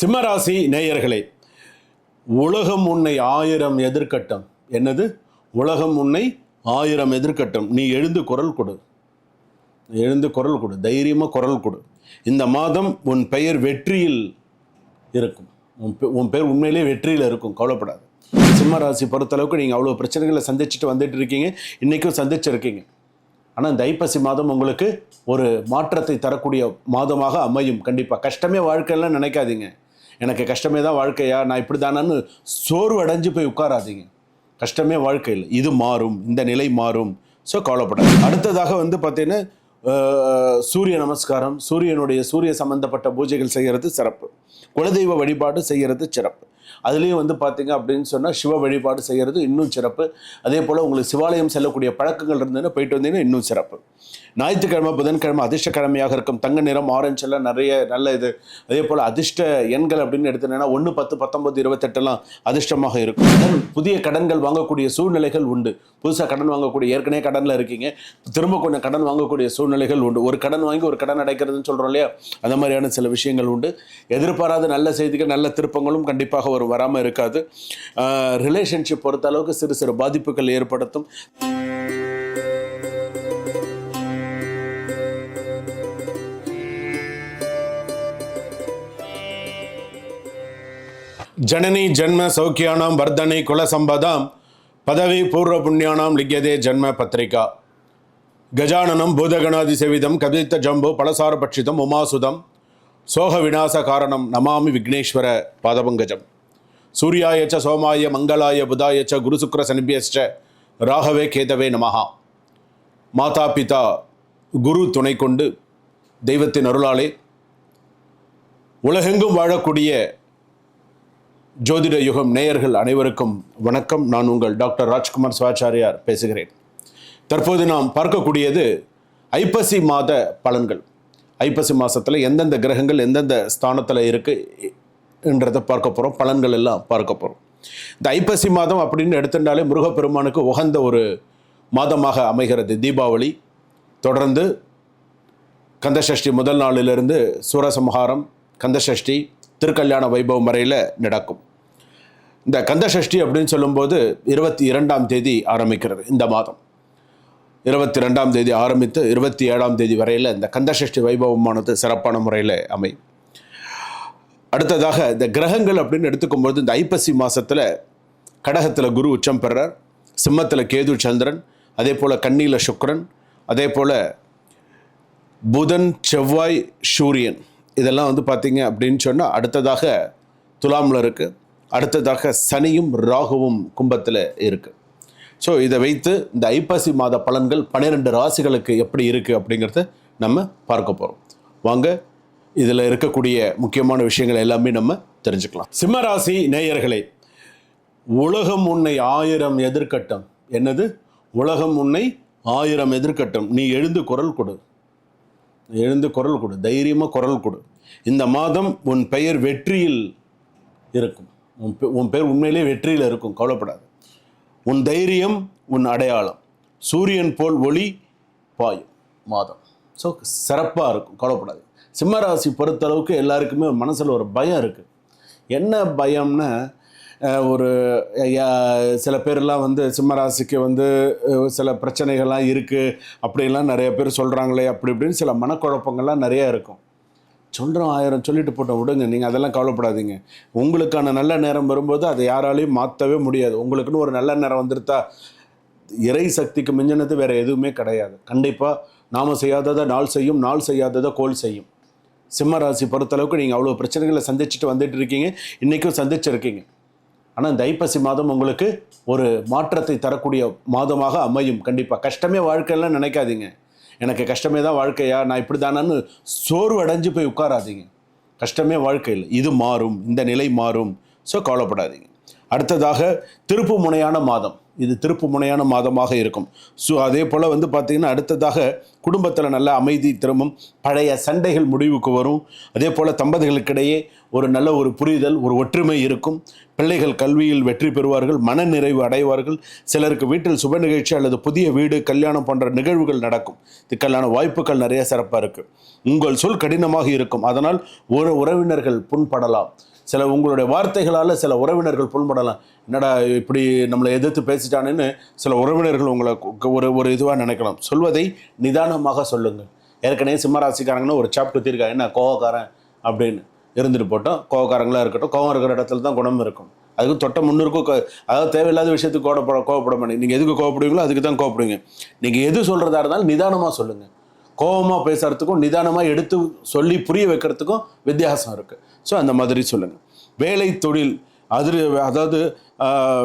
சிம்மராசி நேயர்களே உலகம் உன்னை ஆயிரம் எதிர்கட்டம் என்னது? உலகம் உன்னை ஆயிரம் எதிர்கட்டம் நீ எழுந்து குரல் கொடு. எழுந்து குரல் கொடு. தைரியமாக குரல் கொடு. இந்த மாதம் உன் பெயர் வெற்றியில் இருக்கும். உன் பெ- உன் பேர் உண்மையிலே வெற்றியில் இருக்கும். கவலைப்படாது. சிம்ம ராசி பொறுத்தளவுக்கு நீங்கள் அவ்வளோ பிரச்சனைகளை சந்திச்சுட்டு வந்துட்டு இருக்கீங்க. இன்றைக்கும் சந்திச்சிருக்கீங்க. ஆனால் இந்த ஐப்பசி மாதம் உங்களுக்கு ஒரு மாற்றத்தை தரக்கூடிய மாதமாக அமையும். கண்டிப்பாக கஷ்டமே வாழ்க்கையெல்லாம் நினைக்காதீங்க. எனக்கு கஷ்டமே தான் வாழ்க்கையா? நான் இப்படி தானான்னு சோர்வு அடைஞ்சு போய் உட்காராதீங்க. கஷ்டமே வாழ்க்கையில். இது மாறும். இந்த நிலை மாறும். ஸோ கவலைப்படாது அடுத்ததாக வந்து பார்த்தீங்கன்னா சூரிய நமஸ்காரம். சூரியனுடைய சூரிய சம்பந்தப்பட்ட பூஜைகள் செய்கிறது சிறப்பு. குலதெய்வ வழிபாடு செய்கிறது சிறப்பு. அதுலேயும் வந்து பார்த்தீங்க அப்படின்னு சொன்னால் சிவ வழிபாடு செய்கிறது இன்னும் சிறப்பு. அதே போல் உங்களுக்கு சிவாலயம் செல்லக்கூடிய பழக்கங்கள் இருந்ததுன்னா போயிட்டு வந்தீங்கன்னா இன்னும் சிறப்பு. ஞாயிற்றுக்கிழமை புதன்கிழமை அதிர்ஷ்டக்கிழமையாக இருக்கும். தங்க நிறம் ஆரஞ்சு எல்லாம் நிறைய நல்ல இது. அதே போல் அதிர்ஷ்ட எண்கள் அப்படின்னு எடுத்துனேன்னா ஒன்று பத்து பத்தொம்பது இருபத்தெட்டுலாம் அதிர்ஷ்டமாக இருக்கும். புதிய கடன்கள் வாங்கக்கூடிய சூழ்நிலைகள் உண்டு. புதுசாக கடன் வாங்கக்கூடிய ஏற்கனவே கடனில் இருக்கீங்க. திரும்ப கொஞ்சம் கடன் வாங்கக்கூடிய சூழ்நிலைகள் உண்டு. ஒரு கடன் வாங்கி ஒரு கடன் அடைக்கிறதுன்னு சொல்கிறோம் இல்லையா? அந்த மாதிரியான சில விஷயங்கள் உண்டு. எதிர்பாராத நல்ல செய்திகள் நல்ல திருப்பங்களும் கண்டிப்பாக வரும். ஒரு வராமல் இருக்காது. ரிலேஷன்ஷிப் பொறுத்த அளவுக்கு சிறு சிறு பாதிப்புகள் ஏற்படுத்தும். ஜனனி ஜன்ம சௌக்கியானாம் வர்தனை குலசம்பதாம் பதவி பூர்வ புண்ணியானாம் லிக்கியதே ஜன்ம பத்திரிகா. கஜானனம் பூதகணாதி செவிதம் கதித்த ஜம்பு பலசார பட்சிதம் உமாசுதம் சோக விநாச காரணம் நமாமி விக்னேஸ்வர பாதபங்கஜம். சூர்யாயச்ச சோமாய மங்களாய புதாயச்ச குரு சுக்ர ராகவே கேதவே நமஹா. மாதா பிதா குரு துணை கொண்டு தெய்வத்தின் அருளாலே உலகெங்கும் வாழக்கூடிய ஜோதிட யுகம் நேயர்கள் அனைவருக்கும் வணக்கம். நான் உங்கள் டாக்டர் ராஜ்குமார் சிவாச்சாரியார் பேசுகிறேன். தற்போது நாம் பார்க்கக்கூடியது ஐப்பசி மாத பலன்கள். ஐப்பசி மாதத்தில் எந்தெந்த கிரகங்கள் எந்தெந்த ஸ்தானத்தில் இருக்குது என்றதை பார்க்க போகிறோம் பலன்கள் எல்லாம் பார்க்க போகிறோம் இந்த ஐப்பசி மாதம் அப்படின்னு எடுத்துட்டாலே முருகப்பெருமானுக்கு உகந்த ஒரு மாதமாக அமைகிறது. தீபாவளி தொடர்ந்து கந்தசஷ்டி முதல் நாளிலிருந்து சூரசம்ஹாரம் கந்தசஷ்டி திருக்கல்யாண வைபவம் வரையில் நடக்கும். இந்த கந்தசஷ்டி அப்படின்னு சொல்லும்போது இருபத்தி இரண்டாம் தேதி ஆரம்பிக்கிறது இந்த மாதம். இருபத்தி ரெண்டாம் தேதி ஆரம்பித்து இருபத்தி ஏழாம் தேதி வரையில் இந்த கந்தசஷ்டி வைபவமானது சிறப்பான முறையில் அமையும். அடுத்ததாக இந்த கிரகங்கள் அப்படின்னு எடுத்துக்கும்போது இந்த ஐப்பசி மாதத்தில் கடகத்தில் குரு உச்சம் பெறார். சிம்மத்தில் கேது சந்திரன் அதே போல் கண்ணியில் சுக்கிரன் அதே போல் புதன் செவ்வாய் சூரியன். இதெல்லாம் வந்து பார்த்திங்க அப்படின்னு சொன்னால் அடுத்ததாக துலாமில் இருக்குது அடுத்ததாக சனியும் ராகுவும் கும்பத்தில் இருக்குது ஸோ இதை வைத்து இந்த ஐப்பசி மாத பலன்கள் பன்னிரெண்டு ராசிகளுக்கு எப்படி இருக்குது அப்படிங்கிறத நம்ம பார்க்க போகிறோம் வாங்க இதில் இருக்கக்கூடிய முக்கியமான விஷயங்கள் எல்லாமே நம்ம தெரிஞ்சுக்கலாம். சிம்மராசி நேயர்களே உலகம் உன்னை ஆயிரம் எதிர்கட்டம் என்னது? உலகம் உன்னை ஆயிரம் எதிர்கட்டம் நீ எழுந்து குரல் கொடு. எழுந்து குரல் கொடு. தைரியமாக குரல் கொடு. இந்த மாதம் உன் பெயர் வெற்றியில் இருக்கும். உன் பெ- உன் பெயர் உண்மையிலே வெற்றியில் இருக்கும். கவலைப்படாது. உன் தைரியம் உன் அடையாளம். சூரியன் போல் ஒளி பாயும் மாதம். ஸோ சிறப்பாக இருக்கும். கவலைப்படாது. சிம்மராசி பொறுத்தளவுக்கு எல்லாருக்குமே மனசில் ஒரு பயம் இருக்குது என்ன பயம்னா ஒரு சில பேர்லாம் வந்து சிம்மராசிக்கு வந்து சில பிரச்சனைகள்லாம் இருக்குது அப்படிலாம் நிறைய பேர் சொல்கிறாங்களே அப்படி இப்படின்னு சில மனக்குழப்பங்கள்லாம் நிறையா இருக்கும். சொல்கிறோம் ஆயிரம் சொல்லிட்டு போட்டோம் விடுங்க நீங்கள் அதெல்லாம் கவலைப்படாதீங்க. உங்களுக்கான நல்ல நேரம் வரும்போது அதை யாராலையும் மாற்றவே முடியாது. உங்களுக்குன்னு ஒரு நல்ல நேரம் வந்துருத்தா இறை சக்திக்கு மிஞ்சினது வேறு எதுவுமே கிடையாது. கண்டிப்பாக நாம் செய்யாததை நாள் செய்யும் நாள் செய்யாததை கோல் செய்யும். சிம்ம ராசி பொறுத்தளவுக்கு நீங்கள் அவ்வளோ பிரச்சனைகளை சந்திச்சுட்டு வந்துட்டு இருக்கீங்க. இன்றைக்கும் சந்திச்சிருக்கீங்க. ஆனால் இந்த ஐப்பசி மாதம் உங்களுக்கு ஒரு மாற்றத்தை தரக்கூடிய மாதமாக அமையும். கண்டிப்பாக கஷ்டமே வாழ்க்கையெல்லாம் நினைக்காதீங்க. எனக்கு கஷ்டமே தான் வாழ்க்கையா? நான் இப்படி தானான்னு சோர்வு அடைஞ்சு போய் உட்காராதீங்க. கஷ்டமே வாழ்க்கையில். இது மாறும். இந்த நிலை மாறும். ஸோ கவலைப்படாதீங்க. அடுத்ததாக திருப்பு முனையான மாதம். இது திருப்பு முனையான மாதமாக இருக்கும். ஸோ அதே போல் வந்து பார்த்திங்கன்னா அடுத்ததாக குடும்பத்தில் நல்ல அமைதி திரும்பும் பழைய சண்டைகள் முடிவுக்கு வரும். அதே போல் தம்பதிகளுக்கிடையே ஒரு நல்ல ஒரு புரிதல் ஒரு ஒற்றுமை இருக்கும். பிள்ளைகள் கல்வியில் வெற்றி பெறுவார்கள் மனநிறைவு அடைவார்கள். சிலருக்கு வீட்டில் சுப நிகழ்ச்சி அல்லது புதிய வீடு கல்யாணம் போன்ற நிகழ்வுகள் நடக்கும். இதுக்கெல்லான வாய்ப்புகள் நிறைய சிறப்பாக இருக்குது உங்கள் சொல் கடினமாக இருக்கும். அதனால் ஒரு உறவினர்கள் புண்படலாம். சில உங்களுடைய வார்த்தைகளால் சில உறவினர்கள் புண்படலாம். என்னடா இப்படி நம்மளை எதிர்த்து பேசிட்டானேன்னு சில உறவினர்கள் உங்களை ஒரு ஒரு இதுவாக நினைக்கலாம். சொல்வதை நிதானமாக சொல்லுங்கள். ஏற்கனவே சிம்மராசிக்காரங்கன்னு ஒரு சாப் குத்திருக்காங்க என்ன கோவக்காரன்? அப்படின்னு. இருந்துட்டு போட்டோம். கோவக்காரங்களாக இருக்கட்டும் கோவம் இருக்கிற இடத்துல தான் குணம் இருக்கும். அதுக்கு தொட்ட முன்னூறுக்கும் கோ- அதாவது தேவையில்லாத விஷயத்துக்கு கோடப்பட கோவப்பட மாட்டேங்க. நீங்கள் எதுக்கு கோவப்படுவீங்களோ அதுக்கு தான் கோவப்படுவீங்க. நீங்கள் எது சொல்கிறதா இருந்தாலும் நிதானமாக சொல்லுங்கள் கோபமாக பேசுகிறதுக்கும் நிதானமாக எடுத்து சொல்லி புரிய வைக்கிறதுக்கும் வித்தியாசம் இருக்குது ஸோ அந்த மாதிரி சொல்லுங்கள் வேலை தொழில் அது அதாவது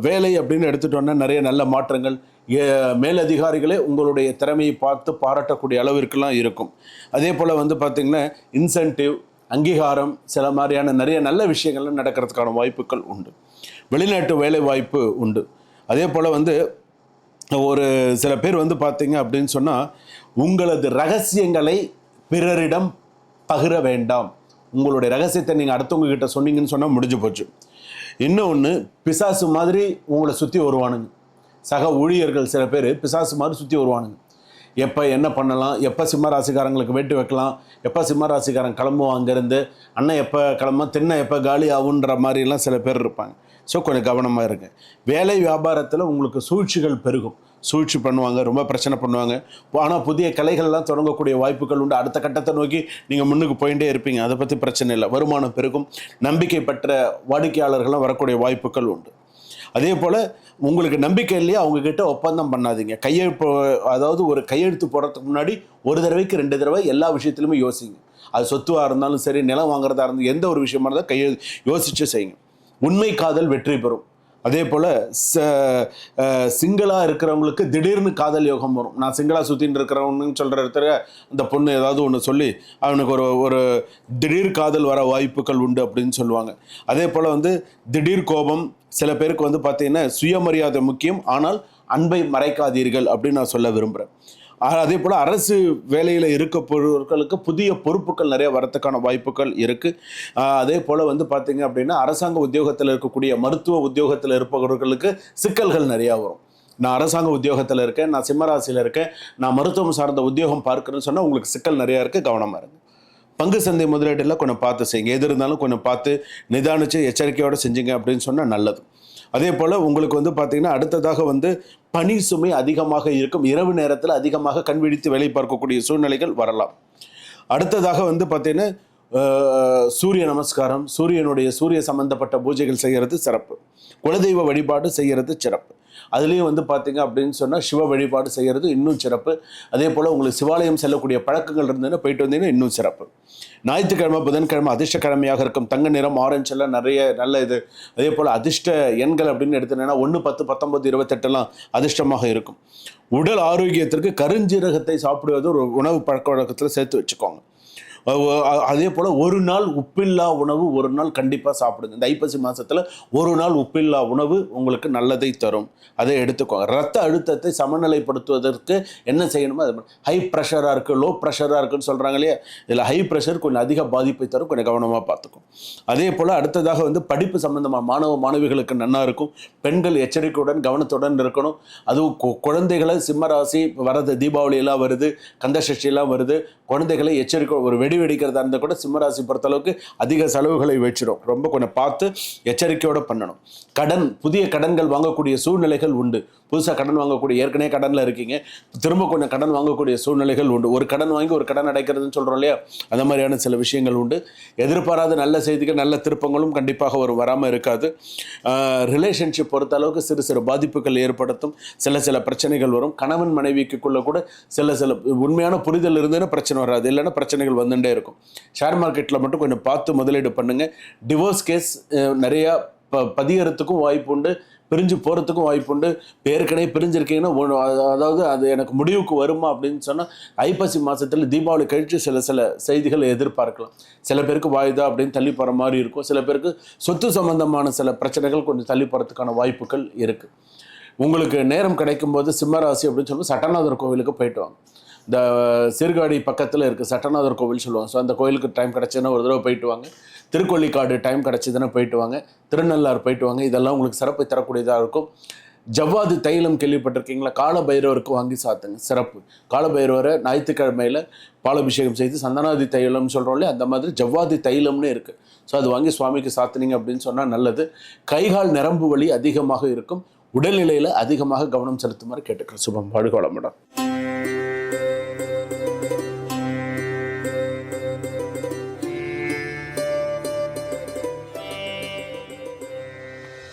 வேலை அப்படின்னு எடுத்துட்டோன்னா நிறைய நல்ல மாற்றங்கள். ஏ- மேலதிகாரிகளே உங்களுடைய திறமையை பார்த்து பாராட்டக்கூடிய அளவிற்கெல்லாம் இருக்கும். அதே போல் வந்து பார்த்திங்கன்னா இன்சென்டிவ் அங்கீகாரம் சில மாதிரியான நிறைய நல்ல விஷயங்கள்லாம் நடக்கிறதுக்கான வாய்ப்புகள் உண்டு. வெளிநாட்டு வேலை வாய்ப்பு உண்டு. அதே போல் வந்து ஒரு சில பேர் வந்து பார்த்தீங்க அப்படின்னு சொன்னால் உங்களது ரகசியங்களை பிறரிடம் பகிர வேண்டாம். உங்களுடைய ரகசியத்தை நீங்கள் அடுத்தவங்க கிட்ட சொன்னீங்கன்னு சொன்னால் முடிஞ்சு போச்சு. இன்னொன்று பிசாசு மாதிரி உங்களை சுற்றி வருவானுங்க. சக ஊழியர்கள் சில பேர் பிசாசு மாதிரி சுற்றி வருவானுங்க. எப்போ என்ன பண்ணலாம்? எப்போ சிம்ம ராசிக்காரங்களுக்கு வெட்டி வைக்கலாம்? எப்போ சிம்ம ராசிக்காரன் கிளம்புவான் அங்கேருந்து? அண்ணன் எப்போ கிளம்ப திண்ணை எப்போ காலி ஆகுன்ற மாதிரிலாம் சில பேர் இருப்பாங்க. ஸோ கொஞ்சம் கவனமாக இருங்க. வேலை வியாபாரத்தில் உங்களுக்கு சூழ்ச்சிகள் பெருகும். சூழ்ச்சி பண்ணுவாங்க ரொம்ப பிரச்சனை பண்ணுவாங்க. ஆனால் புதிய கலைகள்லாம் தொடங்கக்கூடிய வாய்ப்புகள் உண்டு. அடுத்த கட்டத்தை நோக்கி நீங்கள் முன்னுக்கு போயிட்டே இருப்பீங்க. அதை பற்றி பிரச்சனை இல்லை. வருமானம் பெருகும். நம்பிக்கை பெற்ற வாடிக்கையாளர்கள்லாம் வரக்கூடிய வாய்ப்புகள் உண்டு. அதே போல் உங்களுக்கு நம்பிக்கை இல்லையா அவங்கக்கிட்ட ஒப்பந்தம் பண்ணாதீங்க. கையெழுப்பு அதாவது ஒரு கையெழுத்து போடுறதுக்கு முன்னாடி ஒரு தடவைக்கு ரெண்டு தடவை எல்லா விஷயத்துலையுமே யோசிங்க. அது சொத்துவாக இருந்தாலும் சரி நிலம் வாங்குறதா இருந்தாலும் எந்த ஒரு விஷயமா இருந்தாலும் கையெழு யோசிச்சு செய்யுங்க. உண்மை காதல் வெற்றி பெறும். அதே போல் சிங்கிளாக இருக்கிறவங்களுக்கு திடீர்னு காதல் யோகம் வரும். நான் சிங்கிளாக சுற்றின்னு இருக்கிறவனு சொல்கிற இடத்துல அந்த பொண்ணு ஏதாவது ஒன்று சொல்லி அவனுக்கு ஒரு ஒரு திடீர் காதல் வர வாய்ப்புகள் உண்டு அப்படின்னு சொல்லுவாங்க. அதே போல் வந்து திடீர் கோபம் சில பேருக்கு வந்து பார்த்திங்கன்னா சுயமரியாதை முக்கியம். ஆனால் அன்பை மறைக்காதீர்கள் அப்படின்னு நான் சொல்ல விரும்புகிறேன் அதே போல் அரசு வேலையில் இருக்கப்படுவர்களுக்கு புதிய பொறுப்புகள் நிறைய வரத்துக்கான வாய்ப்புகள் இருக்குது அதே போல் வந்து பார்த்தீங்க அப்படின்னா அரசாங்க உத்தியோகத்தில் இருக்கக்கூடிய மருத்துவ உத்தியோகத்தில் இருப்பவர்களுக்கு சிக்கல்கள் நிறையா வரும். நான் அரசாங்க உத்தியோகத்தில் இருக்கேன் நான் சிம்மராசியில் இருக்கேன் நான் மருத்துவம் சார்ந்த உத்தியோகம் பார்க்குறேன்னு சொன்னால் உங்களுக்கு சிக்கல் நிறையா இருக்குது கவனமாக இருங்க. பங்கு சந்தை முதலீட்டெல்லாம் கொஞ்சம் பார்த்து செய்யுங்க. எது இருந்தாலும் கொஞ்சம் பார்த்து நிதானித்து எச்சரிக்கையோடு செஞ்சீங்க அப்படின்னு சொன்னால் நல்லது. அதே போல் உங்களுக்கு வந்து பார்த்தீங்கன்னா அடுத்ததாக வந்து பனி சுமை அதிகமாக இருக்கும். இரவு நேரத்தில் அதிகமாக கண் விழித்து வேலை பார்க்கக்கூடிய சூழ்நிலைகள் வரலாம். அடுத்ததாக வந்து பார்த்தீங்கன்னா சூரிய நமஸ்காரம் சூரியனுடைய சூரிய சம்பந்தப்பட்ட பூஜைகள் செய்கிறது சிறப்பு. குலதெய்வ வழிபாடு செய்கிறது சிறப்பு. அதுலேயும் வந்து பார்த்தீங்க அப்படின்னு சொன்னால் சிவ வழிபாடு செய்கிறது இன்னும் சிறப்பு. அதே போல் உங்களுக்கு சிவாலயம் செல்லக்கூடிய பழக்கங்கள் இருந்ததுன்னா போயிட்டு வந்தீங்கன்னா இன்னும் சிறப்பு. ஞாயிற்றுக்கிழமை புதன்கிழமை அதிர்ஷ்டக்கிழமையாக இருக்கும். தங்க நிறம் ஆரஞ்சு எல்லாம் நிறைய நல்ல இது. அதே போல் அதிர்ஷ்ட எண்கள் அப்படின்னு எடுத்துனேன்னா ஒன்று பத்து பத்தொம்பது இருபத்தெட்டெல்லாம் அதிர்ஷ்டமாக இருக்கும். உடல் ஆரோக்கியத்திற்கு கருஞ்சீரகத்தை சாப்பிடுவது ஒரு உணவு பழக்க வழக்கத்தில் சேர்த்து வச்சுக்கோங்க. அதே போல் ஒரு நாள் உப்பில்லா உணவு ஒரு நாள் கண்டிப்பாக சாப்பிடுங்க. இந்த ஐப்பசி மாதத்தில் ஒரு நாள் உப்பில்லா உணவு உங்களுக்கு நல்லதை தரும். அதை எடுத்துக்கோங்க. ரத்த அழுத்தத்தை சமநிலைப்படுத்துவதற்கு என்ன செய்யணுமோ அது ஹை ப்ரெஷராக இருக்குது லோ ப்ரெஷராக இருக்குன்னு சொல்கிறாங்க இல்லையா? இதில் ஹை ப்ரெஷர் கொஞ்சம் அதிக பாதிப்பை தரும். கொஞ்சம் கவனமாக பார்த்துக்கும் அதே போல் அடுத்ததாக வந்து படிப்பு சம்பந்தமாக மாணவ மாணவிகளுக்கு நன்னா இருக்கும். பெண்கள் எச்சரிக்கையுடன் கவனத்துடன் இருக்கணும். அதுவும் குழந்தைகளை சிம்மராசி வரது தீபாவளியெல்லாம் வருது கந்தசஷ்டியெல்லாம் வருது. குழந்தைகளை எச்சரிக்கை ஒரு வெடி வெடிக்கிறதா இருந்தால் கூட சிம்மராசி பொறுத்தளவுக்கு அதிக செலவுகளை வச்சிடும் ரொம்ப கொஞ்சம் பார்த்து எச்சரிக்கையோடு பண்ணணும். கடன் புதிய கடன்கள் வாங்கக்கூடிய சூழ்நிலைகள் உண்டு. புதுசாக கடன் வாங்கக்கூடிய ஏற்கனவே கடனில் இருக்கீங்க. திரும்ப கொஞ்சம் கடன் வாங்கக்கூடிய சூழ்நிலைகள் உண்டு. ஒரு கடன் வாங்கி ஒரு கடன் அடைக்கிறதுன்னு சொல்கிறோம் இல்லையா? அந்த மாதிரியான சில விஷயங்கள் உண்டு. எதிர்பாராத நல்ல செய்திகள் நல்ல திருப்பங்களும் கண்டிப்பாக ஒரு வராமல் இருக்காது. ரிலேஷன்ஷிப் பொறுத்த அளவுக்கு சிறு சிறு பாதிப்புகள் ஏற்படுத்தும். சில சில பிரச்சனைகள் வரும். கணவன் மனைவிக்குள்ள கூட சில சில உண்மையான புரிதல் இருந்ததுன்னா பிரச்சனை வராது. இல்லைன்னா பிரச்சனைகள் வந்து வந்துட்டே இருக்கும். ஷேர் மார்க்கெட்டில் மட்டும் கொஞ்சம் பார்த்து முதலீடு பண்ணுங்கள் டிவோர்ஸ் கேஸ் நிறையா ப பதியறதுக்கும் வாய்ப்பு உண்டு. பிரிஞ்சு போகிறதுக்கும் வாய்ப்பு உண்டு. ஏற்கனவே பிரிஞ்சிருக்கீங்கன்னா அதாவது அது எனக்கு முடிவுக்கு வருமா அப்படின்னு சொன்னால் ஐப்பசி மாதத்தில் தீபாவளி கழித்து சில சில செய்திகள் எதிர்பார்க்கலாம். சில பேருக்கு வாயுதா அப்படின்னு தள்ளி போகிற மாதிரி இருக்கும். சில பேருக்கு சொத்து சம்பந்தமான சில பிரச்சனைகள் கொஞ்சம் தள்ளி போகிறதுக்கான வாய்ப்புகள் இருக்குது உங்களுக்கு நேரம் கிடைக்கும்போது சிம்மராசி அப்படின்னு சொல்லும்போது சட்டநாதர் கோவிலுக்கு போயிட்டு வாங்க. இந்த சீர்காழி பக்கத்தில் இருக்க சட்டநாதர் கோவில் சொல்லுவாங்க. ஸோ அந்த கோயிலுக்கு டைம் கிடச்சதுன்னா ஒரு தடவை போயிட்டு வாங்க. திருக்கொள்ளிக்காடு டைம் கிடச்சதுன்னா போயிட்டு வாங்க. திருநள்ளாறு போயிட்டு வாங்க. இதெல்லாம் உங்களுக்கு சிறப்பை தரக்கூடியதாக இருக்கும். ஜவ்வாது தைலம் கேள்விப்பட்டிருக்கீங்களா? காலபைரவருக்கு வாங்கி சாத்துங்க. சிறப்பு. காலபைரவரை ஞாயிற்றுக்கிழமையில் பாலாபிஷேகம் செய்து சந்தனாதி தைலம்னு சொல்கிறோம் இல்லையா அந்த மாதிரி ஜவ்வாதி தைலம்னு இருக்குது ஸோ அது வாங்கி சுவாமிக்கு சாத்துனீங்க அப்படின்னு சொன்னால் நல்லது. கைகால் நரம்பு வலி அதிகமாக இருக்கும். உடல்நிலையில் அதிகமாக கவனம் செலுத்துமாறு கேட்டுக்கிறேன். சுபம். பாடுகோளம் மேடம்.